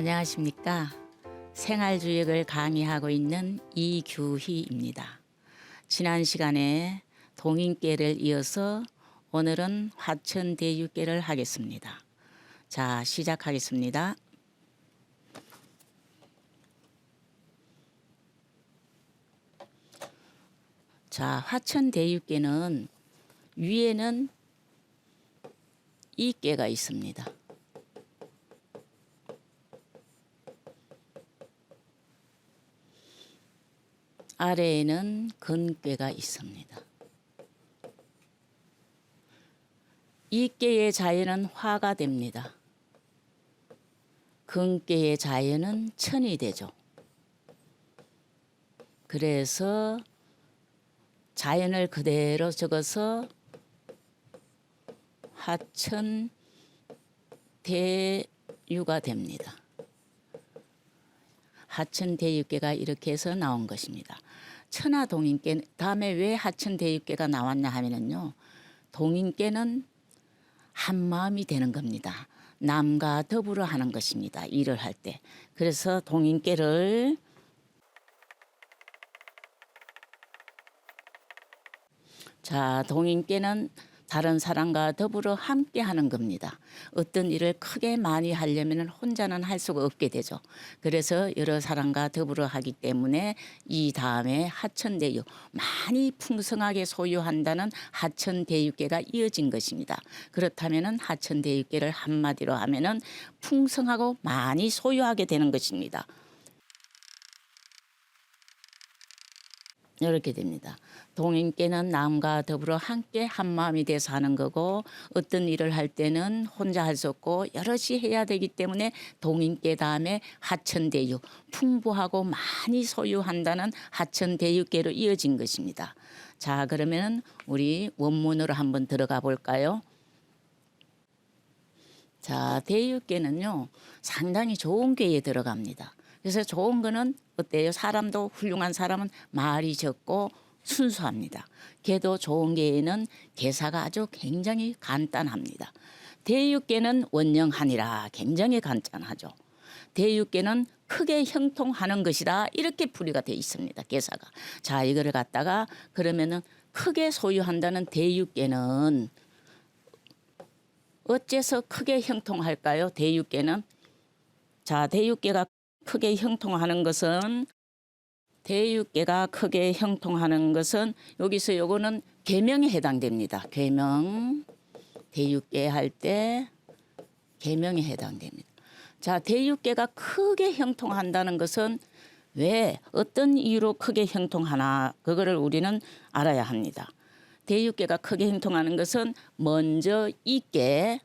안녕하십니까. 생활주역을 강의하고 있는 이규희입니다. 지난 시간에 동인계를 이어서 오늘은 화천대유계를 하겠습니다. 자, 시작하겠습니다. 자, 화천대유계는 위에는 이 깨가 있습니다. 아래에는 근깨가 있습니다. 이 깨의 자연은 화가 됩니다. 근깨의 자연은 천이 되죠. 그래서 자연을 그대로 적어서 화천 대유가 됩니다. 하천 대육계가 이렇게 해서 나온 것입니다. 천하 동인계 다음에 왜 하천 대육계가 나왔냐 하면은요. 동인계는 한 마음이 되는 겁니다. 남과 더불어 하는 것입니다. 일을 할 때. 그래서 동인계를 자, 동인계는 다른 사람과 더불어 함께 하는 겁니다. 어떤 일을 크게 많이 하려면 혼자는 할 수가 없게 되죠. 그래서 여러 사람과 더불어 하기 때문에 이 다음에 하천대유 많이 풍성하게 소유한다는 하천대유계가 이어진 것입니다. 그렇다면은 하천대유계를 한마디로 하면은 풍성하고 많이 소유하게 되는 것입니다. 이렇게 됩니다. 동인께는 남과 더불어 함께 한 마음이 돼서 하는 거고 어떤 일을 할 때는 혼자 할 수 없고 여럿이 해야 되기 때문에 동인께 다음에 하천대유 풍부하고 많이 소유한다는 하천대유계로 이어진 것입니다. 자 그러면 우리 원문으로 한번 들어가 볼까요? 자 대유계는요 상당히 좋은 궤에 들어갑니다. 그래서 좋은 거는 어때요? 사람도 훌륭한 사람은 말이 적고 순수합니다. 개도 좋은 개에는 개사가 아주 굉장히 간단합니다. 대육개는 원령하니라 굉장히 간단하죠. 대육개는 크게 형통하는 것이다 이렇게 풀이가 돼 있습니다. 개사가 자 이거를 갖다가 그러면은 크게 소유한다는 대육개는 어째서 크게 형통할까요? 대육개는 자 대육개가 크게 형통하는 것은 대육계가 크게 형통하는 것은 여기서 요거는 계명에 해당됩니다. 계명 대육계 할 때 계명에 해당됩니다. 자, 대육계가 크게 형통한다는 것은 왜 어떤 이유로 크게 형통하나 그거를 우리는 알아야 합니다. 대육계가 크게 형통하는 것은 먼저 이께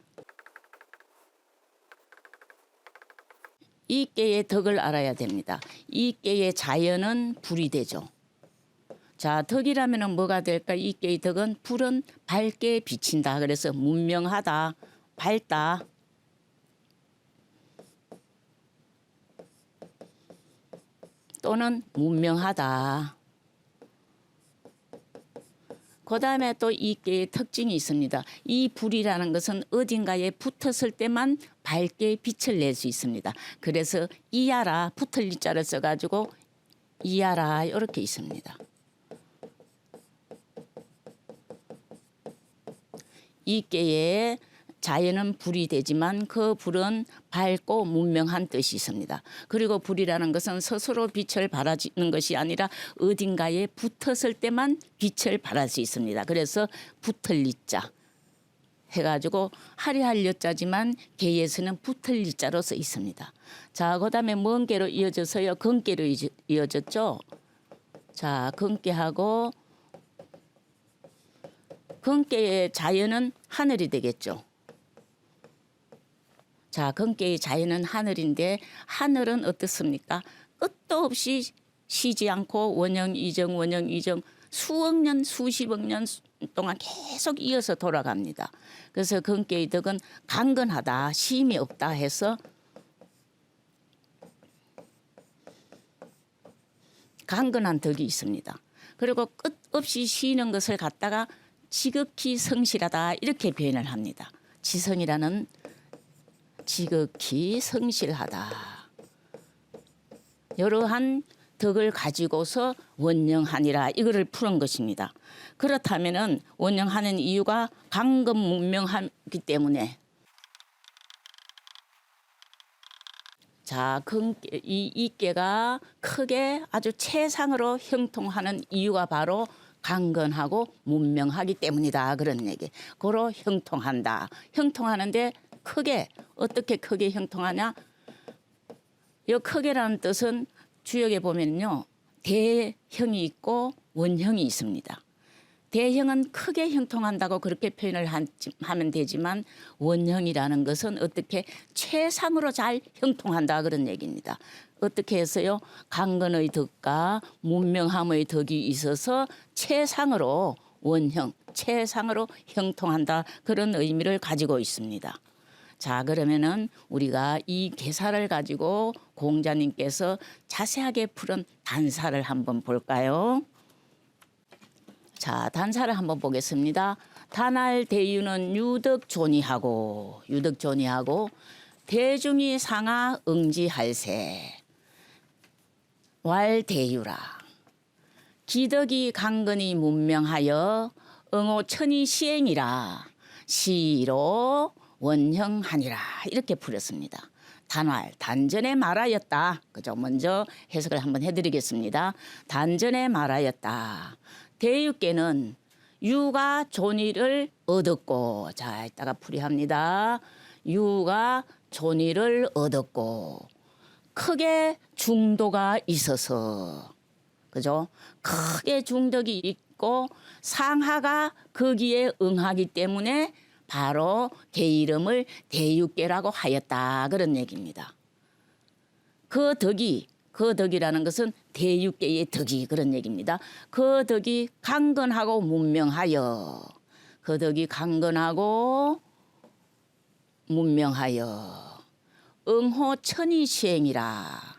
이 깨의 덕을 알아야 됩니다. 이 깨의 자연은 불이 되죠. 자, 덕이라면 뭐가 될까? 이 깨의 덕은 불은 밝게 비친다. 그래서 문명하다, 밝다. 또는 문명하다. 그 다음에 또이 깨의 특징이 있습니다. 이 불이라는 것은 어딘가에 붙었을 때만 밝게 빛을 낼 수 있습니다. 그래서 이하라 붙을 이자를 써가지고 이하라 이렇게 있습니다. 이 깨의 자연은 불이 되지만 그 불은 밝고 문명한 뜻이 있습니다. 그리고 불이라는 것은 스스로 빛을 발하는 것이 아니라 어딘가에 붙었을 때만 빛을 발할 수 있습니다. 그래서 붙을 이자 해가지고 하리할 여자지만 개에서는 붙을 이자로 써 있습니다. 자, 그다음에 먼 개로 이어져서요. 근개로 이어졌죠. 자, 근개하고 근개의 자연은 하늘이 되겠죠. 자, 근개의 자연은 하늘인데 하늘은 어떻습니까? 끝도 없이 쉬지 않고 원형 이정 원형 이정 수억 년 수십억 년 동안 계속 이어서 돌아갑니다. 그래서 근개의 덕은 강건하다, 쉼이 없다 해서 강건한 덕이 있습니다. 그리고 끝없이 쉬는 것을 갖다가 지극히 성실하다 이렇게 표현을 합니다. 지성이라는 지극히 성실하다. 여러한 덕을 가지고서 원령하니라 이거를 푸는 것입니다. 그렇다면은 원령하는 이유가 강금 문명하기 때문에 자, 그, 이 이깨가 크게 아주 최상으로 형통하는 이유가 바로 강건하고 문명하기 때문이다 그런 얘기. 고로 형통한다. 형통하는데 크게 어떻게 크게 형통하냐? 이 크게라는 뜻은 주역에 보면요 대형이 있고 원형이 있습니다. 대형은 크게 형통한다고 그렇게 표현을 한- 하면 되지만 원형이라는 것은 어떻게 최상으로 잘 형통한다 그런 얘기입니다. 어떻게 해서요? 강건의 덕과 문명함의 덕이 있어서 최상으로 원형, 최상으로 형통한다 그런 의미를 가지고 있습니다. 자, 그러면은 우리가 이 계사를 가지고 공자님께서 자세하게 풀은 단사를 한번 볼까요? 자, 단사를 한번 보겠습니다. 단할 대유는 유덕 존이하고 유덕 존이하고 대중이 상하 응지할세 왈 대유라 기덕이 강건이 문명하여 응호 천이 시행이라 시로 원형하니라 이렇게 풀었습니다. 단활 단전에 말하였다. 그죠? 먼저 해석을 한번 해드리겠습니다. 단전에 말하였다. 대유께는 유가 존의를 얻었고 자 이따가 풀이합니다. 유가 존의를 얻었고 크게 중도가 있어서 그죠? 크게 중덕이 있고 상하가 거기에 응하기 때문에 바로 개 이름을 대육계라고 하였다 그런 얘기입니다. 그 덕이 그 덕이라는 것은 대육계의 덕이 그런 얘기입니다. 그 덕이 강건하고 문명하여 그 덕이 강건하고 문명하여 응호 천이 시행이라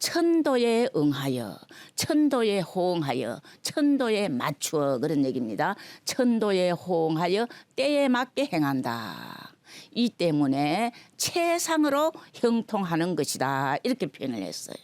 천도에 응하여 천도에 호응하여 천도에 맞추어 그런 얘기입니다. 천도에 호응하여 때에 맞게 행한다. 이 때문에 최상으로 형통하는 것이다. 이렇게 표현을 했어요.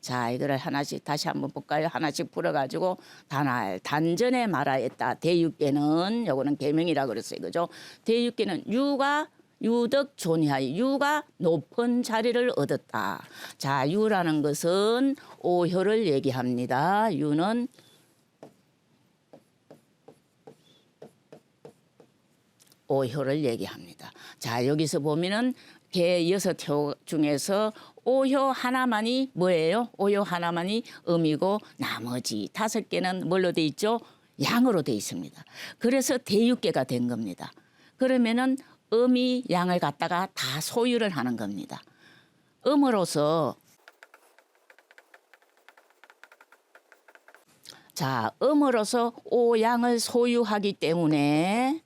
자, 이거를 하나씩 다시 한번 볼까요? 하나씩 풀어가지고 단할 단전에 말하였다. 대육계는 요거는 계명이라 그랬어요, 그죠? 대육계는 유가 유덕 존이하여 유가 높은 자리를 얻었다. 자, 유라는 것은 오효를 얘기합니다. 유는 오효를 얘기합니다. 자, 여기서 보면은 개 여섯 효 중에서 오효 하나만이 뭐예요? 오효 하나만이 음이고 나머지 다섯 개는 뭘로 돼 있죠? 양으로 돼 있습니다. 그래서 대육계가 된 겁니다. 그러면은 음이 양을 갖다가 다 소유를 하는 겁니다. 음으로서 자, 음으로서 오양을 소유하기 때문에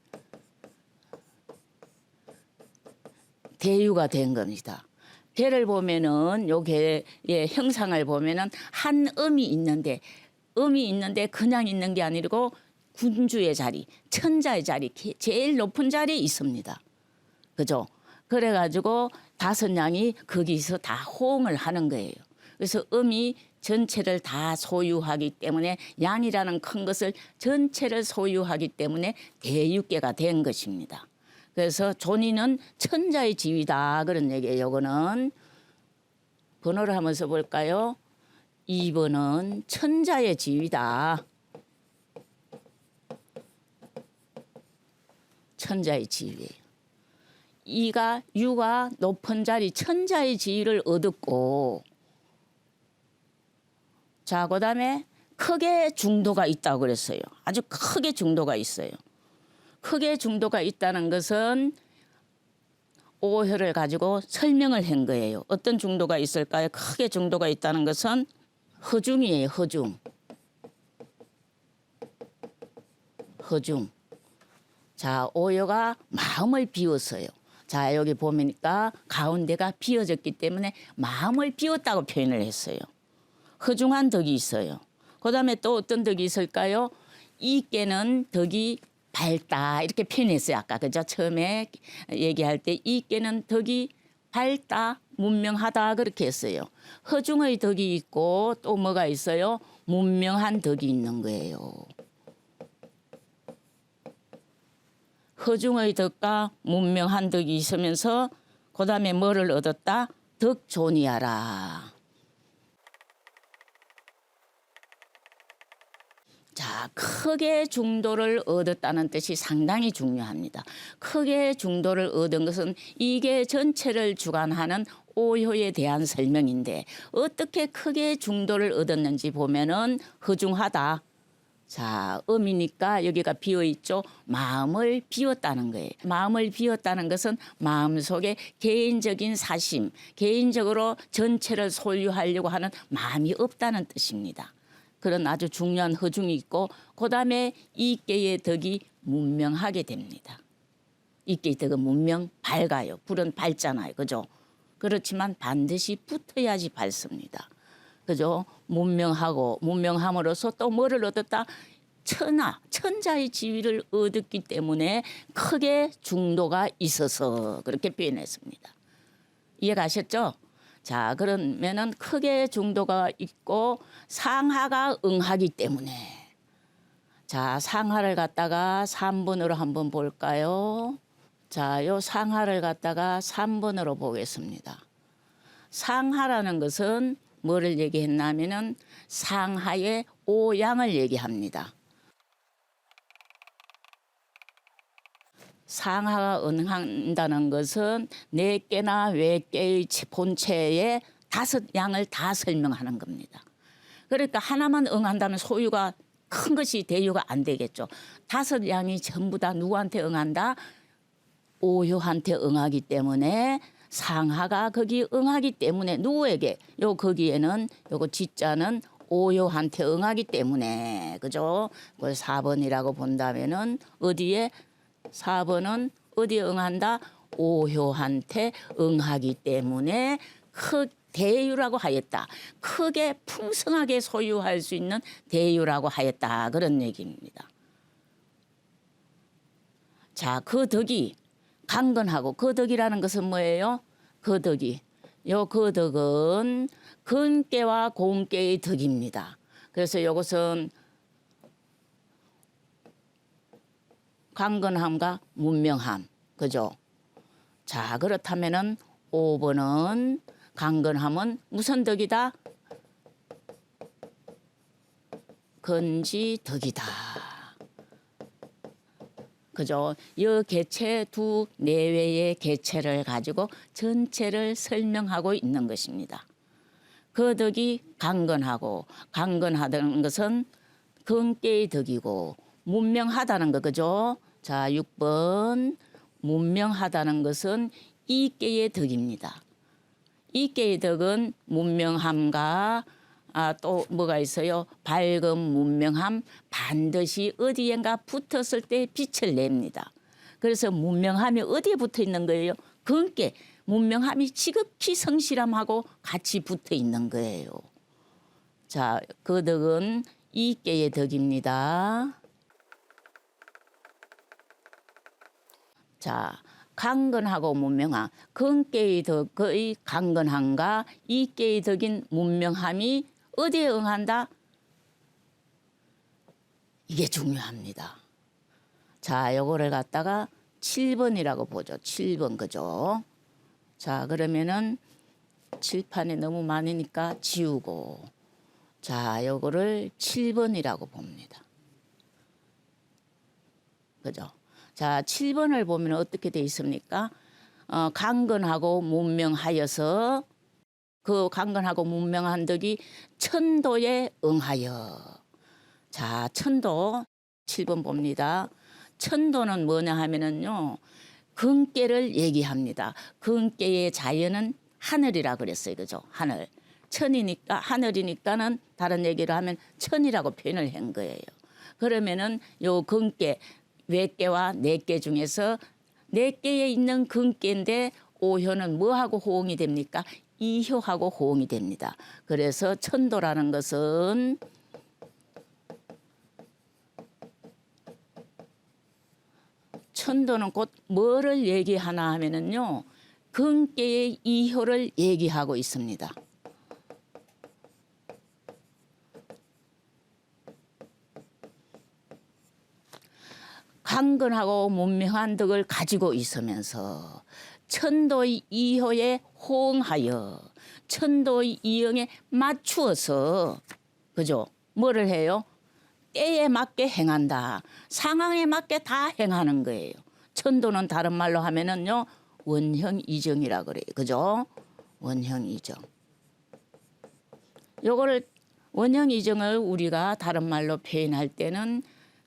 대유가 된 겁니다. 개를 보면은 요개의 형상을 보면은 한 음이 있는데 음이 있는데 그냥 있는 게 아니고 군주의 자리, 천자의 자리, 게- 제일 높은 자리에 있습니다. 그죠? 그래가지고 다섯 양이 거기서 다 호응을 하는 거예요. 그래서 음이 전체를 다 소유하기 때문에 양이라는 큰 것을 전체를 소유하기 때문에 대육계가 된 것입니다. 그래서 존이는 천자의 지위다 그런 얘기예요. 요거는 번호를 한번 써볼까요? 2번은 천자의 지위다. 천자의 지위예요. 이가 유가 높은 자리 천자의 지위를 얻었고 자 그다음에 크게 중도가 있다고 그랬어요. 아주 크게 중도가 있어요. 크게 중도가 있다는 것은 오효를 가지고 설명을 한 거예요. 어떤 중도가 있을까요? 크게 중도가 있다는 것은 허중이에요. 허중. 허중. 자, 오효가 마음을 비웠어요. 자, 여기 보니까 가운데가 비어졌기 때문에 마음을 비웠다고 표현을 했어요. 허중한 덕이 있어요. 그다음에 또 어떤 덕이 있을까요? 이께는 덕이 밝다 이렇게 표현했어요 아까 그죠 처음에 얘기할 때 이께는 덕이 밝다, 문명하다 그렇게 했어요. 허중의 덕이 있고 또 뭐가 있어요? 문명한 덕이 있는 거예요. 허중의 덕과 문명한 덕이 있으면서 그 다음에 뭐를 얻었다? 덕존이하라. 자, 크게 중도를 얻었다는 뜻이 상당히 중요합니다. 크게 중도를 얻은 것은 이게 전체를 주관하는 오효에 대한 설명인데 어떻게 크게 중도를 얻었는지 보면은 허중하다. 자, 음이니까 여기가 비어 있죠. 마음을 비웠다는 거예요. 마음을 비웠다는 것은 마음 속에 개인적인 사심, 개인적으로 전체를 소유하려고 하는 마음이 없다는 뜻입니다. 그런 아주 중요한 허중이 있고 그다음에 이께의 덕이 문명하게 됩니다. 이께의 덕은 문명 밝아요. 불은 밝잖아요. 그죠? 그렇지만 반드시 붙어야지 밝습니다. 그죠? 문명하고 문명함으로써 또 뭐를 얻었다? 천하, 천자의 지위를 얻었기 때문에 크게 중도가 있어서 그렇게 표현했습니다. 이해가셨죠? 자, 그러면은 크게 중도가 있고 상하가 응하기 때문에 자, 상하를 갖다가 3번으로 한번 볼까요? 자, 요 상하를 갖다가 3번으로 보겠습니다. 상하라는 것은 뭐를 얘기했냐면은 상하의 오양을 얘기합니다. 상하가 은한다는 것은 네 개나 외개의 본체의 다섯 양을 다 설명하는 겁니다. 그러니까 하나만 응한다면 소유가 큰 것이 대유가 안 되겠죠. 다섯 양이 전부 다 누구한테 응한다? 오효한테 응하기 때문에 상하가 거기 응하기 때문에 누구에게 요 거기에는 요거 지자는 오효한테 응하기 때문에 그죠? 그걸 4번이라고 본다면은 어디에 4번은 어디에 응한다? 오효한테 응하기 때문에 크 대유라고 하였다. 크게 풍성하게 소유할 수 있는 대유라고 하였다. 그런 얘기입니다. 자, 그 덕이 강건하고 그 덕이라는 것은 뭐예요? 그 덕이. 요그 덕은 근깨와 공깨의 덕입니다. 그래서 이것은 강건함과 문명함. 그죠? 자, 그렇다면은 5번은 강건함은 무슨 덕이다? 건지 덕이다. 그죠? 이 개체 두 내외의 개체를 가지고 전체를 설명하고 있는 것입니다. 그 덕이 강건하고 강건하다는 것은 근깨의 덕이고 문명하다는 거 그죠? 자, 6번 문명하다는 것은 이깨의 덕입니다. 이깨의 덕은 문명함과 아, 또 뭐가 있어요? 밝음, 문명함 반드시 어디엔가 붙었을 때 빛을 냅니다. 그래서 문명함이 어디에 붙어 있는 거예요? 근께 문명함이 지극히 성실함하고 같이 붙어 있는 거예요. 자, 그 덕은 이깨의 덕입니다. 자, 강건하고 문명함. 근깨의 덕의 강건함과 이깨의 덕인 문명함이 어디에 응한다? 이게 중요합니다. 자, 요거를 갖다가 7번이라고 보죠. 7번 그죠? 자, 그러면은 칠판에 너무 많으니까 지우고 자, 요거를 7번이라고 봅니다. 그죠? 자, 7번을 보면 어떻게 돼 있습니까? 어, 강건하고 문명하여서 그 강건하고 문명한 덕이 천도에 응하여. 자, 천도 7번 봅니다. 천도는 뭐냐 하면은요. 근깨를 얘기합니다. 근깨의 자연은 하늘이라 그랬어요. 그죠? 하늘. 천이니까 하늘이니까는 다른 얘기를 하면 천이라고 표현을 한 거예요. 그러면은 요 근깨 외깨와 내깨 중에서 내깨에 있는 근깨인데 오효는 뭐하고 호응이 됩니까? 이효하고 호응이 됩니다. 그래서 천도라는 것은 천도는 곧 뭐를 얘기하나 하면은요. 근계의 이효를 얘기하고 있습니다. 강건하고 문명한 덕을 가지고 있으면서 천도의 이효에 호응하여 천도의 이영에 맞추어서 그죠? 뭐를 해요? 때에 맞게 행한다. 상황에 맞게 다 행하는 거예요. 천도는 다른 말로 하면은요 원형 이정이라 그래요. 그죠? 원형 이정. 요거를 원형 이정을 우리가 다른 말로 표현할 때는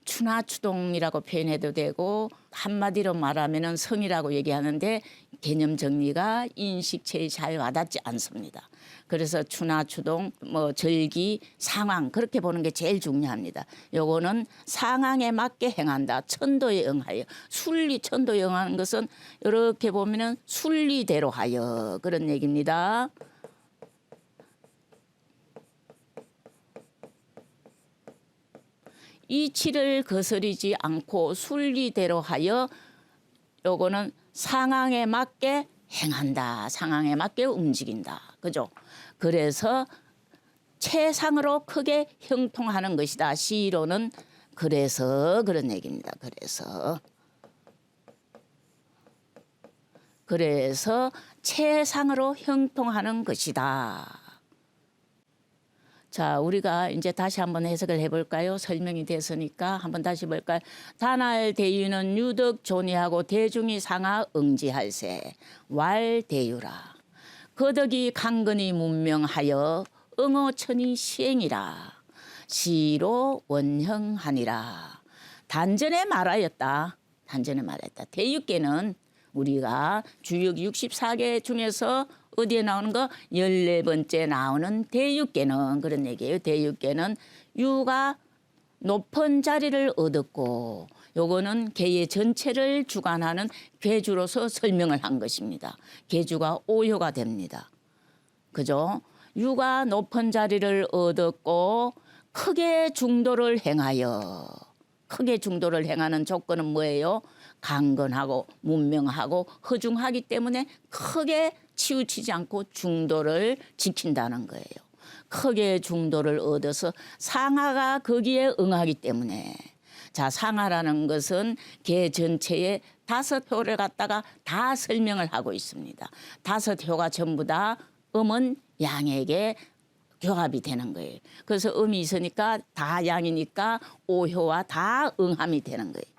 추나 추동이라고 표현해도 되고 한마디로 말하면은 성이라고 얘기하는데 개념 정리가 인식체에 잘 와닿지 않습니다. 그래서 추나 추동 뭐 절기 상황 그렇게 보는 게 제일 중요합니다. 요거는 상황에 맞게 행한다. 천도에 응하여 순리 천도에 응하는 것은 이렇게 보면은 순리대로 하여 그런 얘기입니다. 이치를 거스리지 않고 순리대로 하여 요거는 상황에 맞게 행한다. 상황에 맞게 움직인다. 그죠? 그래서 최상으로 크게 형통하는 것이다. 시로는 그래서 그런 얘기입니다. 그래서 그래서 최상으로 형통하는 것이다. 자, 우리가 이제 다시 한번 해석을 해볼까요? 설명이 됐으니까 한번 다시 볼까요? 단할 대유는 유덕 존의하고 대중이 상하 응지할세 왈 대유라. 거덕이 강건이 문명하여 응어천이 시행이라. 시로 원형하니라. 단전에 말하였다. 단전에 말했다. 대육계는 우리가 주역 64개 중에서 어디에 나오는 거? 14번째 나오는 대육계는 그런 얘기예요. 대육계는 유가 높은 자리를 얻었고 요거는 개의 전체를 주관하는 괴주로서 설명을 한 것입니다. 괴주가 오효가 됩니다. 그죠? 유가 높은 자리를 얻었고 크게 중도를 행하여 크게 중도를 행하는 조건은 뭐예요? 강건하고 문명하고 허중하기 때문에 크게 치우치지 않고 중도를 지킨다는 거예요. 크게 중도를 얻어서 상하가 거기에 응하기 때문에 자 상하라는 것은 개 전체에 다섯 효를 갖다가 다 설명을 하고 있습니다. 다섯 효가 전부 다 음은 양에게 교합이 되는 거예요. 그래서 음이 있으니까 다 양이니까 오효와 다 응함이 되는 거예요.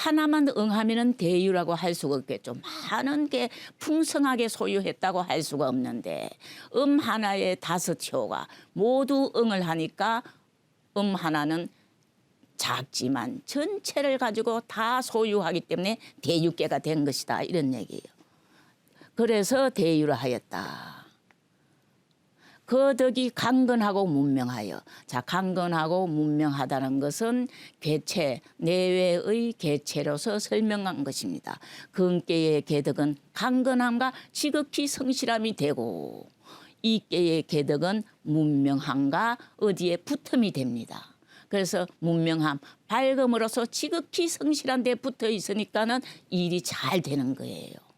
하나만 응하면은 대유라고 할 수가 없겠죠. 많은 게 풍성하게 소유했다고 할 수가 없는데 음 하나에 다섯 효가 모두 응을 하니까 음 하나는 작지만 전체를 가지고 다 소유하기 때문에 대유계가 된 것이다 이런 얘기예요. 그래서 대유를 하였다. 그 덕이 강건하고 문명하여 자 강건하고 문명하다는 것은 개체 내외의 개체로서 설명한 것입니다. 근계의 개덕은 강건함과 지극히 성실함이 되고 이계의 개덕은 문명함과 어디에 붙음이 됩니다. 그래서 문명함 밝음으로서 지극히 성실한 데 붙어 있으니까는 일이 잘 되는 거예요.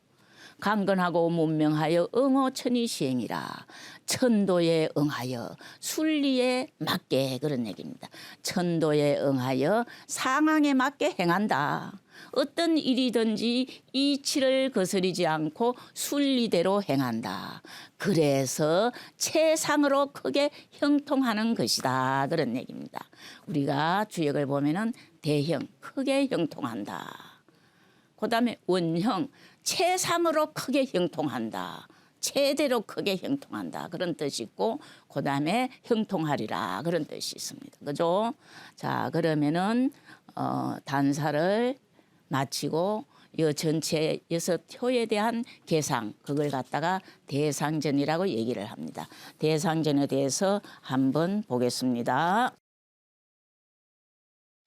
강건하고 문명하여 응호천이 시행이라 천도에 응하여 순리에 맞게 그런 얘기입니다. 천도에 응하여 상황에 맞게 행한다. 어떤 일이든지 이치를 거스리지 않고 순리대로 행한다. 그래서 최상으로 크게 형통하는 것이다. 그런 얘기입니다. 우리가 주역을 보면은 대형 크게 형통한다. 그다음에 원형 최상으로 크게 형통한다. 최대로 크게 형통한다 그런 뜻이 있고 그다음에 형통하리라 그런 뜻이 있습니다. 그죠? 자 그러면은 어, 단사를 마치고 이 전체 여섯 효에 대한 계상 그걸 갖다가 대상전이라고 얘기를 합니다. 대상전에 대해서 한번 보겠습니다.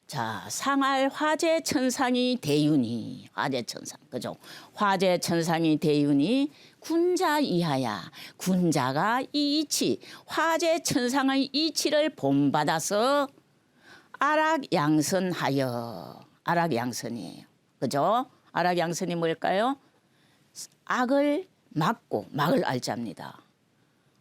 자, 상할 화재 천상이 대윤이 화재 천상 그죠? 화재 천상이 대윤이 군자 이하야 군자가 이 이치 화재 천상의 이치를 본받아서 아락 양선하여 아락 양선이에요. 그죠? 아락 양선이 뭘까요? 악을 막고 막을 알자입니다.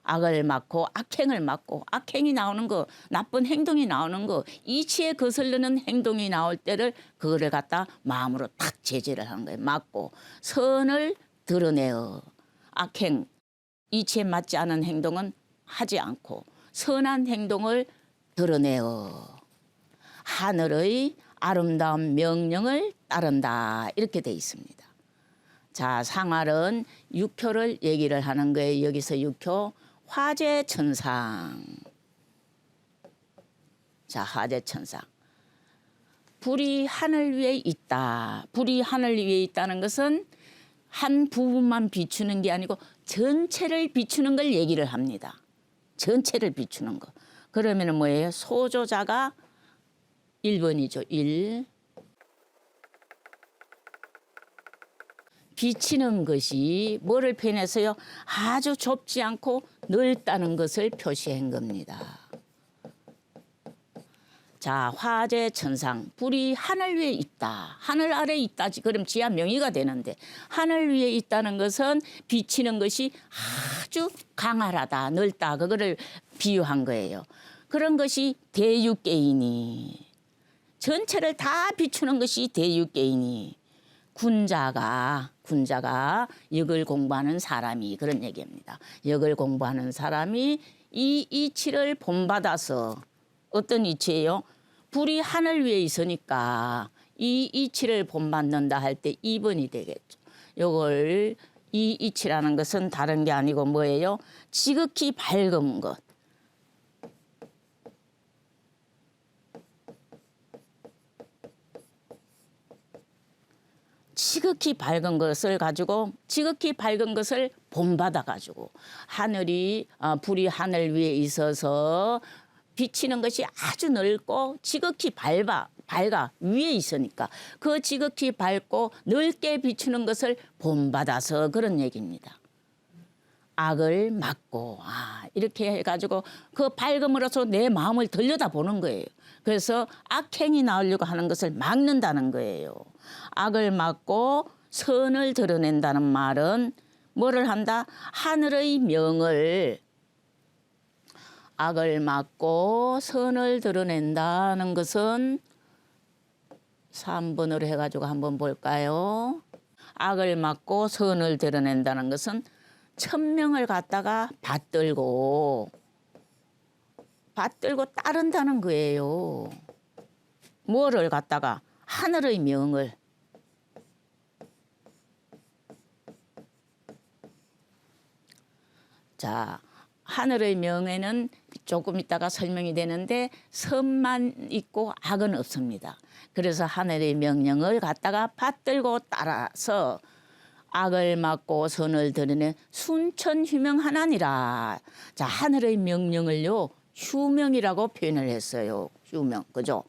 악을 막고 악행을 막고 악행이 나오는 거 나쁜 행동이 나오는 거 이치에 거슬리는 행동이 나올 때를 그거를 갖다 마음으로 탁 제재를 하는 거예요. 막고 선을 드러내어 악행 이치에 맞지 않은 행동은 하지 않고 선한 행동을 드러내어 하늘의 아름다운 명령을 따른다 이렇게 돼 있습니다. 자 상활은 육효를 얘기를 하는 거예요. 여기서 육효 화재 천상. 자 화재 천상. 불이 하늘 위에 있다. 불이 하늘 위에 있다는 것은 한 부분만 비추는 게 아니고 전체를 비추는 걸 얘기를 합니다. 전체를 비추는 거. 그러면은 뭐예요? 소조자가 1번이죠. 1. 비치는 것이 뭐를 표현해서요? 아주 좁지 않고 넓다는 것을 표시한 겁니다. 자, 화재 천상, 불이 하늘 위에 있다. 하늘 아래 있다지. 그럼 지하 명의가 되는데 하늘 위에 있다는 것은 비치는 것이 아주 강하다, 넓다. 그거를 비유한 거예요. 그런 것이 대육개인이 전체를 다 비추는 것이 대육개인이 군자가 군자가 역을 공부하는 사람이 그런 얘기입니다. 역을 공부하는 사람이 이 이치를 본받아서 어떤 이치예요? 불이 하늘 위에 있으니까 이 이치를 본받는다 할 때 2번이 되겠죠. 요걸 이 이치라는 것은 다른 게 아니고 뭐예요? 지극히 밝은 것. 지극히 밝은 것을 가지고 지극히 밝은 것을 본받아 가지고 하늘이 어, 불이 하늘 위에 있어서 비치는 것이 아주 넓고 지극히 밝아 밝아 위에 있으니까 그 지극히 밝고 넓게 비추는 것을 본받아서 그런 얘기입니다. 악을 막고 아 이렇게 해가지고 그 밝음으로써 내 마음을 들여다 보는 거예요. 그래서 악행이 나오려고 하는 것을 막는다는 거예요. 악을 막고 선을 드러낸다는 말은 뭐를 한다? 하늘의 명을 악을 막고 선을 드러낸다는 것은 3번으로 해가지고 한번 볼까요? 악을 막고 선을 드러낸다는 것은 천명을 갖다가 받들고 받들고 따른다는 거예요. 뭐를 갖다가 하늘의 명을 자 하늘의 명에는 조금 있다가 설명이 되는데 선만 있고 악은 없습니다. 그래서 하늘의 명령을 갖다가 받들고 따라서 악을 막고 선을 드러내 순천 휴명 하나니라. 자 하늘의 명령을요 휴명이라고 표현을 했어요. 휴명 그죠?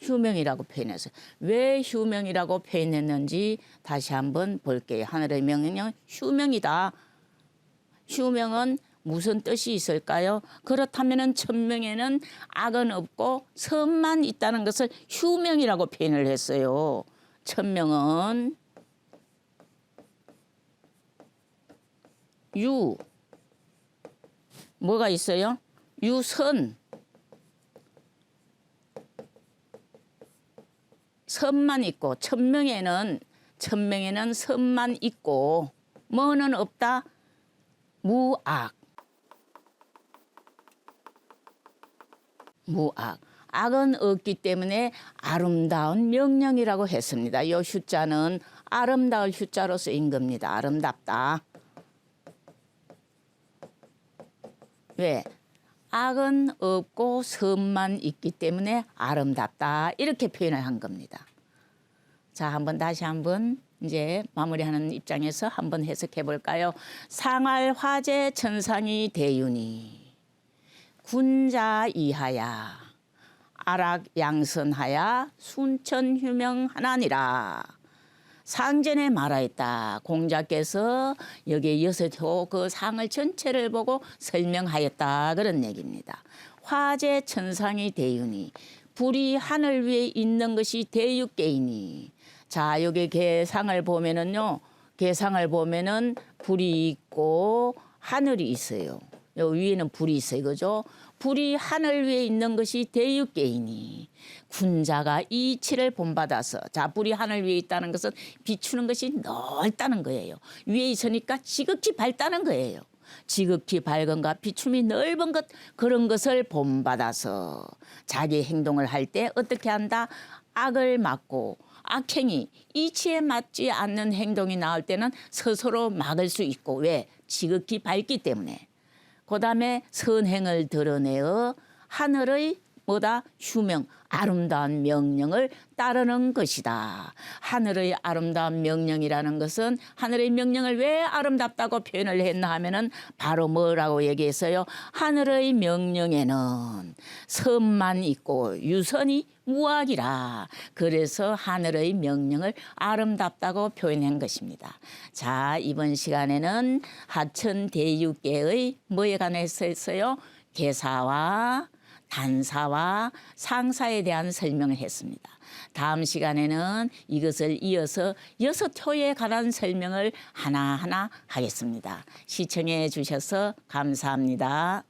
휴명이라고 표현했어요. 왜 휴명이라고 표현했는지 다시 한번 볼게요. 하늘의 명령은 휴명이다. 휴명은 무슨 뜻이 있을까요? 그렇다면은 천명에는 악은 없고 선만 있다는 것을 휴명이라고 표현을 했어요. 천명은 유 뭐가 있어요? 유선 선만 있고 천명에는 천명에는 선만 있고 뭐는 없다 무악 무악 악은 없기 때문에 아름다운 명령이라고 했습니다. 요 휴자는 아름다울 휴자로 쓰인 겁니다. 아름답다. 왜? 악은 없고 선만 있기 때문에 아름답다. 이렇게 표현을 한 겁니다. 자, 한번 다시 한번 이제 마무리하는 입장에서 한번 해석해 볼까요? 상할 화재 천상이 대윤이 군자 이하야 아락 양선하야 순천 휴명 하나니라. 상전에 말하였다. 공자께서 여기 여섯호 그 상을 전체를 보고 설명하였다. 그런 얘기입니다. 화재 천상이 대윤이 불이 하늘 위에 있는 것이 대육계이니 자 여기 개상을 보면은요 개상을 보면은 불이 있고 하늘이 있어요. 요 위에는 불이 있어요. 그죠? 불이 하늘 위에 있는 것이 대육계이니 군자가 이치를 본받아서 자 불이 하늘 위에 있다는 것은 비추는 것이 넓다는 거예요. 위에 있으니까 지극히 밝다는 거예요. 지극히 밝은가 비춤이 넓은 것 그런 것을 본받아서 자기 행동을 할 때 어떻게 한다 악을 막고 악행이 이치에 맞지 않는 행동이 나올 때는 스스로 막을 수 있고 왜 지극히 밝기 때문에 그 다음에 선행을 드러내어 하늘의 뭐다 휴명 아름다운 명령을 따르는 것이다. 하늘의 아름다운 명령이라는 것은 하늘의 명령을 왜 아름답다고 표현을 했나 하면은 바로 뭐라고 얘기했어요? 하늘의 명령에는 선만 있고 유선이 무악이라. 그래서 하늘의 명령을 아름답다고 표현한 것입니다. 자, 이번 시간에는 하천 대육계의 뭐에 관해서 했어요? 개사와 단사와 상사에 대한 설명을 했습니다. 다음 시간에는 이것을 이어서 여섯 효에 관한 설명을 하나하나 하겠습니다. 시청해 주셔서 감사합니다.